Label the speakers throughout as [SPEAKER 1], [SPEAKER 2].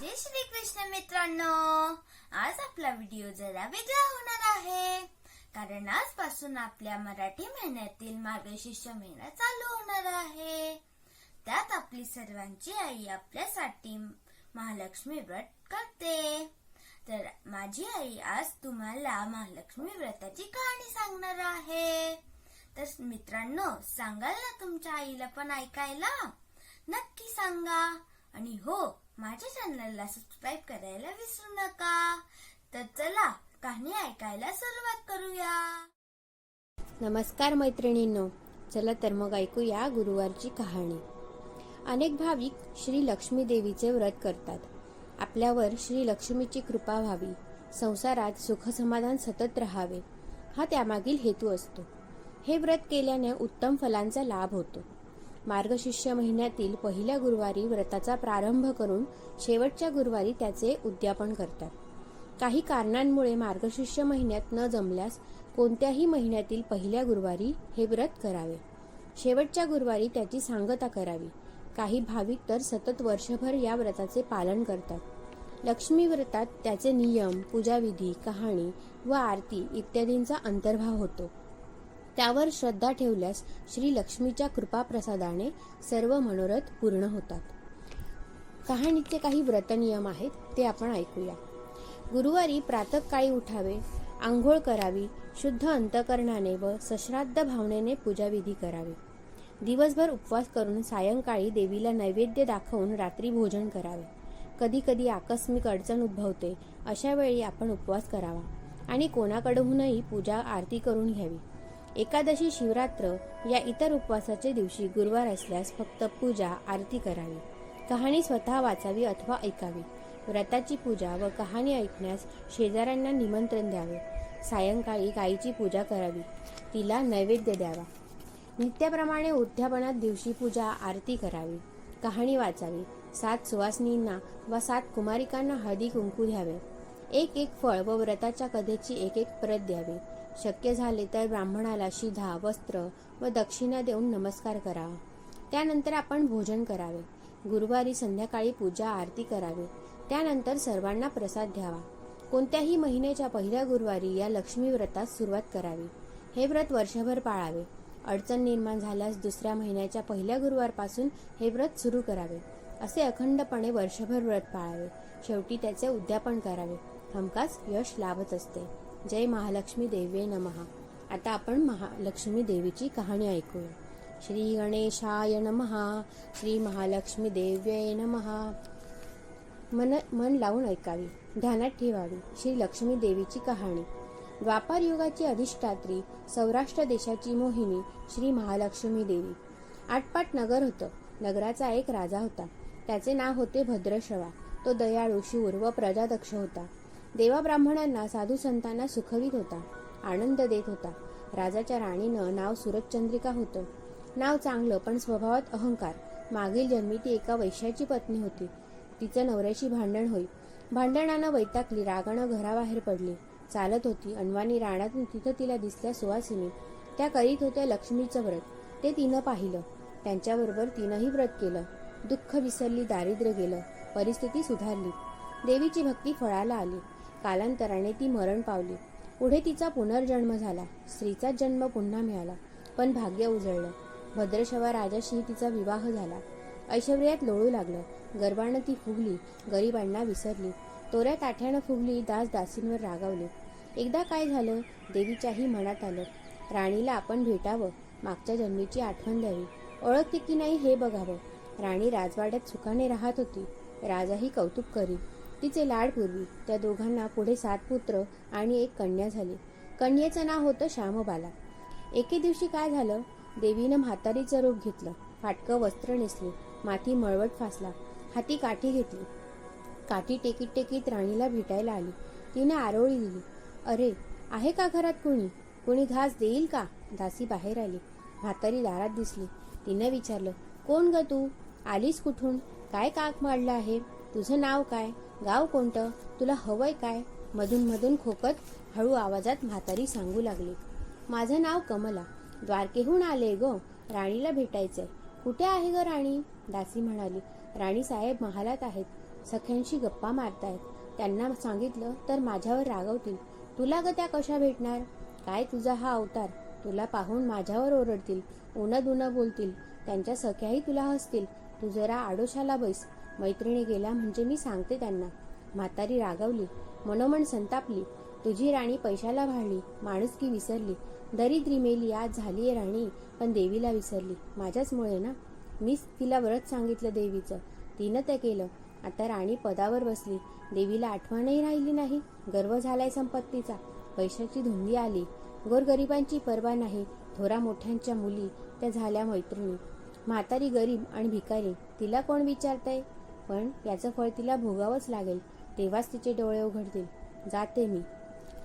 [SPEAKER 1] जय श्री कृष्ण मित्रांनो. आज आपला व्हिडिओ जरा वेगळा होणार आहे. कारण आजपासून आपल्या मराठी महिन्यातील मार्गशीर्ष महिना चालू होणार आहे. त्यात आपली सर्वांची आई आपल्यासाठी महालक्ष्मी व्रत करते. तर माझी आई आज तुम्हाला महालक्ष्मी व्रताची कहाणी सांगणार आहे. तर मित्रांनो सांगाल ना तुमच्या आईला पण ऐकायला? नक्की सांगा. आणि हो माझ्या चॅनलला सबस्क्राईब करायला विसरू नका. तर चला कहाणी ऐकायला सुरुवात करूया.
[SPEAKER 2] नमस्कार मैत्रिणींनो चला तर मग ऐकूया गुरुवारची कहाणी. अनेक भाविक श्री लक्ष्मी देवीचे व्रत करतात. आपल्यावर श्री लक्ष्मीची कृपा व्हावी. संसारात सुखसमाधान सतत राहावे. हा त्यामागील हेतू असतो. हे व्रत केल्याने उत्तम फलांचा लाभ होतो. मार्गशीर्ष महिन्यातील पहिल्या गुरुवारी व्रताचा प्रारंभ करून शेवटच्या गुरुवारी त्याचे उद्यापन करतात. काही कारणांमुळे मार्गशीर्ष महिन्यात न जमल्यास कोणत्याही महिन्यातील पहिल्या गुरुवारी हे व्रत करावे. शेवटच्या गुरुवारी त्याची सांगता करावी. काही भाविक तर सतत वर्षभर या व्रताचे पालन करतात. लक्ष्मी व्रतात त्याचे नियम पूजाविधी कहाणी व आरती इत्यादींचा अंतर्भाव होतो. त्यावर श्रद्धा ठेवल्यास श्री लक्ष्मीच्या कृपाप्रसादाने सर्व मनोरथ पूर्ण होतात. कहाणीचे काही व्रतनियम आहेत ते आपण ऐकूया. गुरुवारी प्रातकाळी उठावे आंघोळ करावी शुद्ध अंतकरणाने व सश्राद्ध भावनेने पूजाविधी करावी. दिवसभर उपवास करून सायंकाळी देवीला नैवेद्य दाखवून रात्री भोजन करावे. कधी कधी आकस्मिक अडचण उद्भवते अशा वेळी आपण उपवास करावा आणि कोणाकडूनही पूजा आरती करून घ्यावी. एकादशी शिवरात्र या इतर उपवासाच्या दिवशी गुरुवार असल्यास फक्त पूजा आरती करावी. कहाणी स्वतः वाचावी अथवा ऐकावी. व्रताची पूजा व कहाणी ऐकण्यास शेजाऱ्यांना निमंत्रण द्यावे. सायंकाळी गायीची पूजा करावी. तिला नैवेद्य द्यावा. नित्याप्रमाणे उद्यापनात दिवशी पूजा आरती करावी. कहाणी वाचावी. सात सुवासिनींना व सात कुमारिकांना हळदी कुंकू द्यावे. एक एक फळ व व्रताच्या कथेची एक एक प्रत द्यावी. शक्य झाले तर ब्राह्मणाला शिधा वस्त्र व दक्षिणा देऊन नमस्कार करावा त्यानंतर आपण भोजन करावे. गुरुवारी संध्याकाळी पूजा आरती करावी. त्यानंतर सर्वांना प्रसाद द्यावा कोणत्याही महिन्याच्या पहिल्या गुरुवारी या लक्ष्मी व्रतास सुरुवात करावी. हे व्रत वर्षभर पाळावे. अडचण निर्माण झाल्यास दुसऱ्या महिन्याच्या पहिल्या गुरुवारपासून हे व्रत सुरू करावे. असे अखंडपणे वर्षभर व्रत पाळावे. शेवटी त्याचे उद्यापन करावे. हमकास यश लाभत असते. जय महालक्ष्मी देवे नमहा आता आपण महालक्ष्मी देवीची कहाणी ऐकूया. श्री गणेशाय नमहा श्री महालक्ष्मी देव्ये नमहा मन मन लावून ऐकावी. ध्यानात ठेवावी. श्री लक्ष्मी देवीची कहाणी. द्वापार युगाची अधिष्ठात्री सौराष्ट्र देशाची मोहिनी श्री महालक्ष्मी देवी. आटपाट नगर होतं. नगराचा एक राजा होता. त्याचे नाव होते भद्रश्रवा तो दयाळू शूर व प्रजादक्ष होता. देवा ब्राह्मणांना साधू संतांना सुखवीत होता आनंद देत होता. राजाच्या राणीनं नाव सुरतचंद्रिका होतं. नाव चांगलं पण स्वभावात अहंकार. मागील जन्मी ती एका वैश्याची पत्नी होती. तिचं नवऱ्याशी भांडण होई. भांडणानं वैतागली रागानं घराबाहेर पडली. चालत होती अनवाणी राणातून तिथं तिला दिसल्या सुवासिनी. त्या करीत होत्या लक्ष्मीचं व्रत. ते तिनं पाहिलं. त्यांच्याबरोबर तिनंही व्रत केलं. दुःख विसरली दारिद्र्य गेलं. परिस्थिती सुधारली. देवीची भक्ती फळाला आली. कालांतराने ती मरण पावली. पुढे तिचा पुनर्जन्म झाला. स्त्रीचा जन्म पुन्हा मिळाला पण भाग्य उजळलं. भद्रशवा राजाशी तिचा विवाह झाला. ऐश्वर्यात लोळू लागलं. गर्वानं ती फुगली गरिबांना विसरली. तोऱ्या ताठ्यानं फुगली दास दासींवर रागावले. एकदा काय झालं? देवीच्याही मनात आलं. राणीला आपण भेटावं मागच्या जन्मीची आठवण द्यावी. ओळखते की नाही हे बघावं. राणी राजवाड्यात सुखाने राहत होती. राजाही कौतुक करी तिचे लाड पूर्वी. त्या दोघांना पुढे सात पुत्र आणि एक कन्या झाली. कन्येचं नाव होतं श्यामबाला. एके दिवशी काय झालं? देवीनं म्हातारीचं रूप घेतलं. फाटकं वस्त्र नेसली. माती मळवट फासला. हाती काठी घेतली. काठी टेकीत टेकीत राणीला भेटायला आली. तिने आरोळी दिली. अरे आहे का घरात कुणी? कुणी घास देईल का? दासी बाहेर आली. म्हातारी दारात दिसली. तिनं विचारलं कोण ग तू? आलीस कुठून? काय काक मारलं आहे? तुझं नाव काय? गाव कोणतं? तुला हवंय काय? मधून मधून खोकत हळू आवाजात म्हातारी सांगू लागली. माझं नाव कमला. द्वारकेहून आले ग. राणीला भेटायचंय. कुठे आहे ग राणी? दासी म्हणाली. राणी साहेब महालात आहेत. सख्यांशी गप्पा मारतायत. त्यांना सांगितलं तर माझ्यावर रागवतील. तुला ग त्या कशा भेटणार? काय तुझा हा अवतार? तुला पाहून माझ्यावर ओरडतील. उन्हा उन्हा बोलतील. त्यांच्या सख्याही तुला हसतील. तू जरा आडोशाला बैस. मैत्रिणी गेला म्हणजे मी सांगते त्यांना. म्हातारी रागवली. मनोमन संतापली. तुझी राणी पैशाला भाळली माणुसकी विसरली. दरिद्री मेली. आज झालीये राणी पण देवीला विसरली. माझ्याचमुळे ना? मीच तिला व्रत सांगितलं देवीचं. तिनं ते केलं. आता राणी पदावर बसली. देवीला आठवणही राहिली नाही. गर्व झालाय संपत्तीचा. पैशाची धुंदी आली. गोरगरिबांची पर्वा नाही. थोरा मोठ्यांच्या मुली. त्या झाल्या मैत्रिणी. म्हातारी गरीब आणि भिकारी तिला कोण विचारतंय? पण याचं फळ तिला भोगावंच लागेल तेव्हाच तिचे डोळे उघडतील. जाते मी.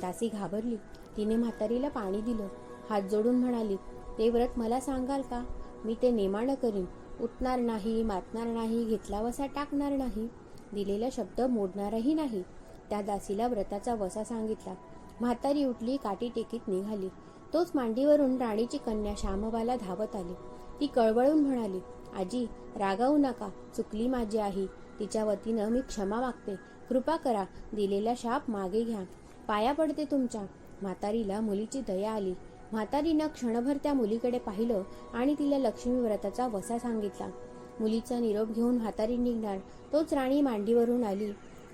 [SPEAKER 2] दासी घाबरली. तिने म्हातारीला पाणी दिलं. हात जोडून म्हणाली ते व्रत मला सांगाल का? मी ते नेमानं करीन. उठणार नाही मातणार नाही घेतला वसा टाकणार नाही. दिलेला शब्द मोडणारही नाही. त्या दासीला व्रताचा वसा सांगितला. म्हातारी उठली काठी टेकीत निघाली. तोच मांडीवरून राणीची कन्या श्यामबाला धावत आली. ती कळवळून म्हणाली आजी रागावू नका चुकली माझी आई तिच्या वतीनं मी क्षमा मागते. कृपा करा दिलेला शाप मागे घ्या. पाया पडते तुमच्या. म्हातारीला मुलीची दया आली. म्हातारीनं क्षणभर त्या मुलीकडे पाहिलं आणि तिला लक्ष्मी व्रताचा वसा सांगितला. मुलीचा निरोप घेऊन म्हातारी निघणार. तोच राणी मांडीवरून आली.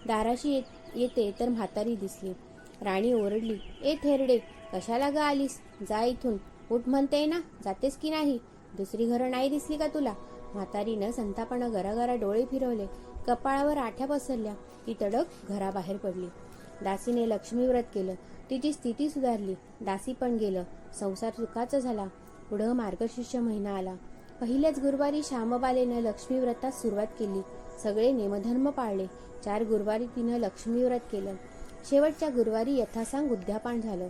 [SPEAKER 2] दाराशी येत- येते तर म्हातारी दिसली. राणी ओरडली ए थेरडे कशाला ग आलीस? जा इथून. उठ म्हणते ना जातेस की नाही? दुसरी घरं नाही दिसली का तुला? म्हातारीनं संतापानं घराघरा डोळे फिरवले. कपाळावर आठ्या पसरल्या. ती तडक घराबाहेर पडली. दासीने लक्ष्मी व्रत केलं. तिची स्थिती सुधारली. दासी पण गेलं. संसार सुखाचा झाला. पुढं मार्गशीर्ष महिना आला. पहिल्याच गुरुवारी श्यामबालेनं लक्ष्मीव्रतात सुरुवात केली. सगळे नेमधर्म पाळले. चार गुरुवारी तिनं लक्ष्मीव्रत केलं. शेवटच्या गुरुवारी यथासांग उद्यापान झालं.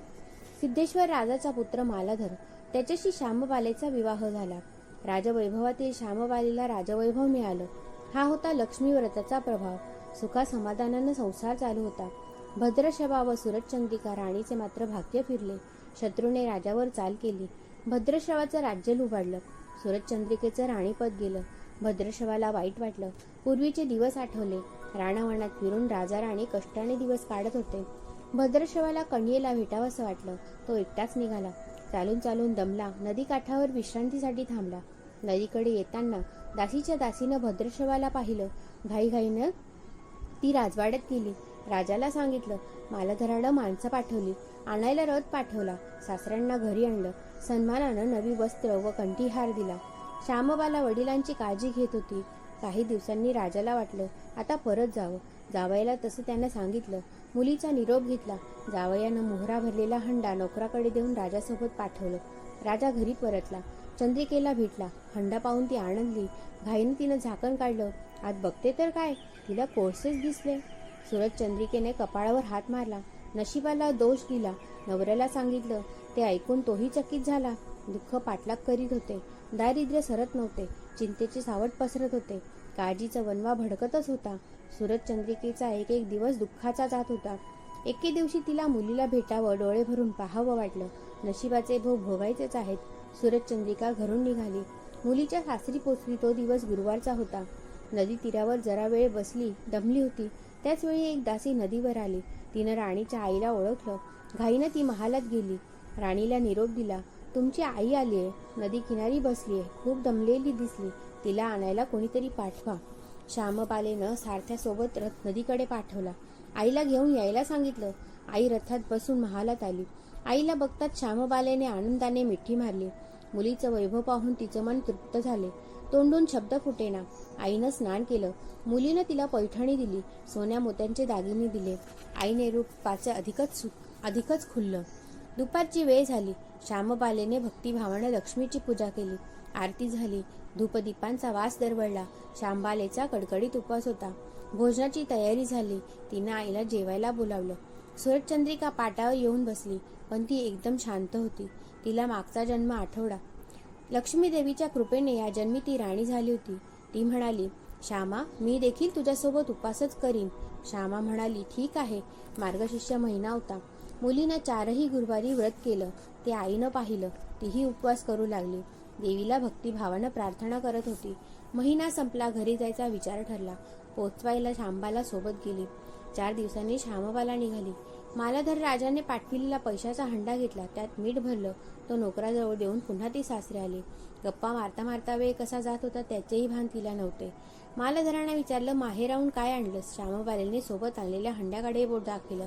[SPEAKER 2] सिद्धेश्वर राजाचा पुत्र मालाधर. त्याच्याशी श्यामबालेचा विवाह झाला. राजवैभवातील श्यामबालेला राजवैभव मिळालं. हा होता लक्ष्मीव्रताचा प्रभाव. सुखा समाधानानं संसार चालू होता. भद्रशबा व सुरतचंदिका राणीचे मात्र भाग्य फिरले. शत्रूने राजावर चाल केली. भद्रशवाचं राज्य लुबाडलं सुरतचंद्रिकेचं राणीपद गेलं. भद्रशवाला वाईट वाटलं. पूर्वीचे दिवस आठवले. राणावणात फिरून राजा राणी कष्टाने दिवस काढत होते. भद्रशवाला कणियेला भेटावंसं वाटलं. तो एकटाच निघाला. चालून चालून दमला. नदीकाठावर विश्रांतीसाठी थांबला. नदीकडे येताना दासीच्या दासीनं भद्रशवाला पाहिलं. घाईघाईनं ती राजवाड्यात गेली. राजाला सांगितलं मालधराडं माणसं पाठवली. आणायला रथ पाठवला. सासऱ्यांना घरी आणलं. सन्मानानं नवी वस्त्र व कंठीहार दिला. श्यामबाला वडिलांची काळजी घेत होती. काही दिवसांनी राजाला वाटलं आता परत जावं. जावयाला तसं त्यानं सांगितलं. मुलीचा निरोप घेतला. जावयानं मोहरा भरलेला हंडा नोकराकडे देऊन राजासोबत पाठवलं. राजा घरी परतला. चंद्रिकेला भेटला. हंडा पाहून ती आनंदली. घाईनं तिनं झाकण काढलं. आज बघते तर काय? तिला कोळसेच दिसले. सुरत चंद्रिकेने कपाळावर हात मारला. नशिबाला दोष दिला. नवऱ्याला सांगितलं ते ऐकून तोही चकित झाला. दुःख पाठलाग करीत होते. दारिद्र्य सरत नव्हते. चिंतेची सावट पसरत होते. काळजीचा वनवा भडकतच होता. सुरत चंद्रिकेचा एक एक दिवस दुःखाचा जात होता. एके दिवशी तिला मुलीला भेटावं डोळे भरून पाहावं वाटलं. नशिबाचे भोग भोगायचेच आहेत. सुरत चंद्रिका घरून निघाली. मुलीच्या सासरी पोचली तो दिवस गुरुवारचा होता. नदी तीरावर जरा वेळ बसली दमली होती. त्याचवेळी एक दासी नदीवर आली. तिनं राणीच्या आईला ओळखलं. घाईनं ती महालात गेली. राणीला निरोप दिला तुमची आई आली आहे नदी किनारी बसली आहे खूप दमलेली दिसली तिला आणायला कोणीतरी पाठवा. श्यामबालेनं सारथ्यासोबत रथ नदीकडे पाठवला. आईला घेऊन यायला सांगितलं. आई रथात बसून महालात आली. आईला बघताच श्यामबालेने आनंदाने मिठी मारली. मुलीचं वैभव पाहून तिचं मन तृप्त झाले. तोंडून शब्द फुटेना. आईनं स्नान केलं. मुलीनं तिला पैठणी दिली. सोन्या मोत्यांचे दागिने दिले. आईने रूप पाचं अधिकच अधिकच खुललं. दुपारची वेळ झाली. श्यामबालेने भक्तिभावानं लक्ष्मीची पूजा केली. आरती झाली. धूपदीपांचा वास दरवळला. श्यामबालेचा कडकडीत उपवास होता. भोजनाची तयारी झाली. तिनं आईला जेवायला बोलावलं. सुरतचंद्रिका पाटावर येऊन बसली. पण ती एकदम शांत होती. तिला मागचा जन्म आठवडा. लक्ष्मीदेवीच्या कृपेने या जन्मी ती राणी झाली होती. ती म्हणाली श्यामा मी देखील तुझ्यासोबत उपासच करीन. श्यामा म्हणाली ठीक आहे. मार्गशिष्य महिना होता. मुलीनं चारही गुरुवारी व्रत केलं ते आईनं पाहिलं तीही उपवास करू लागली. देवीला भक्तिभावानं प्रार्थना करत होती. महिना संपला घरी जायचा विचार ठरला. पोचवायला शांबाला सोबत गेली. चार दिवसांनी श्यामबाला निघाली. मालाधर राजाने पाठविलेला पैशाचा हंडा घेतला त्यात मीठ भरलं तो नोकराजवळ देऊन पुन्हा ती सासरे आली. गप्पा मारता मारता वेळ कसा जात होता त्याचेही भान तिला नव्हते. मालाधराने विचारलं माहेराहून काय आणलंस? श्यामबालेने सोबत आणलेल्या हंड्याकडे बोट दाखविलं.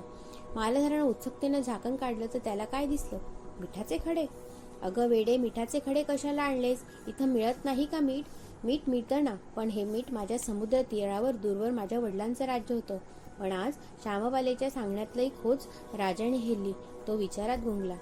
[SPEAKER 2] मालधरानं उत्सुकतेनं झाकण काढलं तर त्याला काय दिसलं? मिठाचे खडे. अगं वेडे मिठाचे खडे कशाला आणलेस? इथं मिळत नाही का मीठ? मीठ मिळतं ना पण हे मीठ माझ्या समुद्र तीरावर दूरवर माझ्या वडिलांचं राज्य होतं. पण आज श्यामबालेच्या सांगण्यातलंही खोच राजाने हेरली. तो विचारात गुंगला.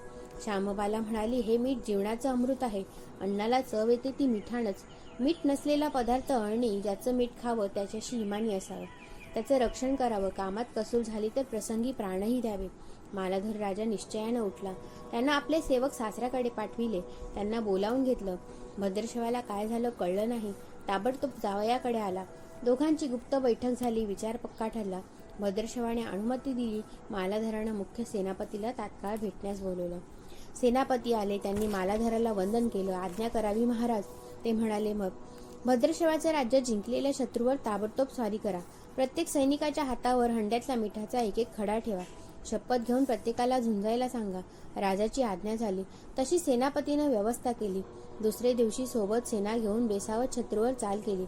[SPEAKER 2] श्यामबाला म्हणाली हे मीठ जीवनाचं अमृत आहे. अन्नाला चव येते ती मिठाणच मीठ नसलेला पदार्थ आणि ज्याचं मीठ खावं त्याच्याशी इमानी असावं. त्याचं रक्षण करावं. कामात कसूर झाली तर प्रसंगी प्राणही द्यावे. मालाधर राजा निश्चयानं उठला. त्यांना आपले सेवक सासऱ्याकडे पाठविले. त्यांना बोलावून घेतलं. भद्रशवाला काय झालं कळलं नाही. ताबडतोब जावयाकडे आला. दोघांची गुप्त बैठक झाली. विचार पक्का ठरला. भद्रशवाने अनुमती दिली. मालाधरानं मुख्य सेनापतीला तात्काळ भेटण्यास बोलवलं. सेनापती आले. त्यांनी मालाधराला वंदन केलं. आज्ञा करावी महाराज. ते म्हणाले मग भद्रशवाचं राज्य जिंकलेल्या शत्रूवर ताबडतोब स्वारी करा. प्रत्येक सैनिकाच्या हातावर हंड्यातला मिठाचा एक एक खडा ठेवा. शपथ घेऊन प्रत्येकाला झुंजायला सांगा. राजाची आज्ञा झाली. तशी सेनापतीनं व्यवस्था केली. दुसरे दिवशी सोबत सेना घेऊन बेसावत शत्रूवर चाल केली.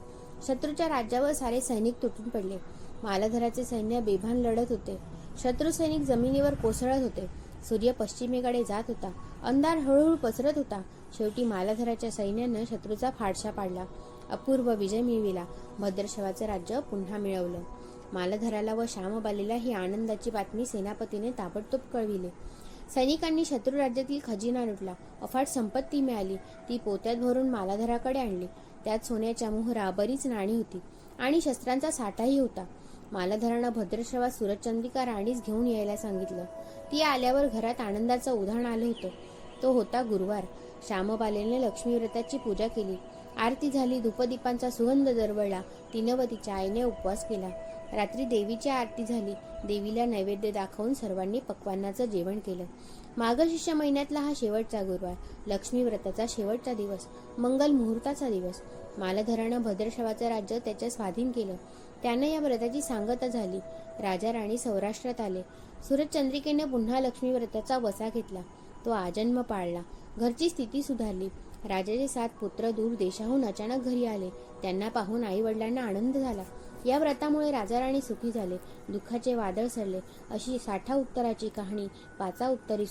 [SPEAKER 2] शत्रूच्या राज्यावर सारे सैनिक तुटून पडले. मालाधराचे सैन्य बेभान लढत होते. शत्रू सैनिक जमिनीवर कोसळत होते. सूर्य पश्चिमेकडे जात होता. अंधार हळूहळू पसरत होता. शेवटी मालाधराच्या सैन्यानं शत्रूचा फाडशा पाडला. अपूर्व विजय मिळविला. भद्रशवाचं राज्य पुन्हा मिळवलं. मालधराला व श्यामबालेला ही आनंदाची बातमी सेनापतीने ताबडतोब कळविले. सैनिकांनी शत्रू राज्यातील खजिना लुटला. अफाट संपत्ती मिळाली. ती पोत्यात भरून मालाधराकडे आणली. त्यात सोन्याच्या मोहरा बरीच नाणी होती आणि शस्त्रांचा साठाही होता. मालाधरानं भद्रश्रवा सुरचंदिका राणीच घेऊन यायला सांगितलं. ती आल्यावर घरात आनंदाचं उधाण आलं होतं. तो होता गुरुवार. श्यामबालेने लक्ष्मीव्रताची पूजा केली. आरती झाली धूपदीपांचा सुगंध दरवळला तिनं व तिच्या आईने उपवास केला. रात्री देवीची आरती झाली देवीला नैवेद्य दाखवून सर्वांनी पक्वान्नाचं जेवण केलं. माघशिष्य महिन्यातला हा शेवटचा गुरुवार लक्ष्मी व्रताचा शेवटचा दिवस मंगल मुहूर्ताचा दिवस. मालधरानं भद्रशवाचं राज्य त्याच्या स्वाधीन केलं. त्यानं या व्रताची सांगता झाली. राजा राणी सौराष्ट्रात आले. सूरजचंद्रिकेनं पुन्हा लक्ष्मी व्रताचा वसा घेतला. तो आजन्म पाळला. घरची स्थिती सुधारली. राजाचे सात पुत्र दूर देशाहून अचानक घरी आले. त्यांना पाहून आई वडिलांना आनंद झाला. या व्रतामुळे राजा राणी सुखी झाले. दुःखाचे वादळ सरले अशी साठा उत्तराची कहाणी पाचा उत्तरी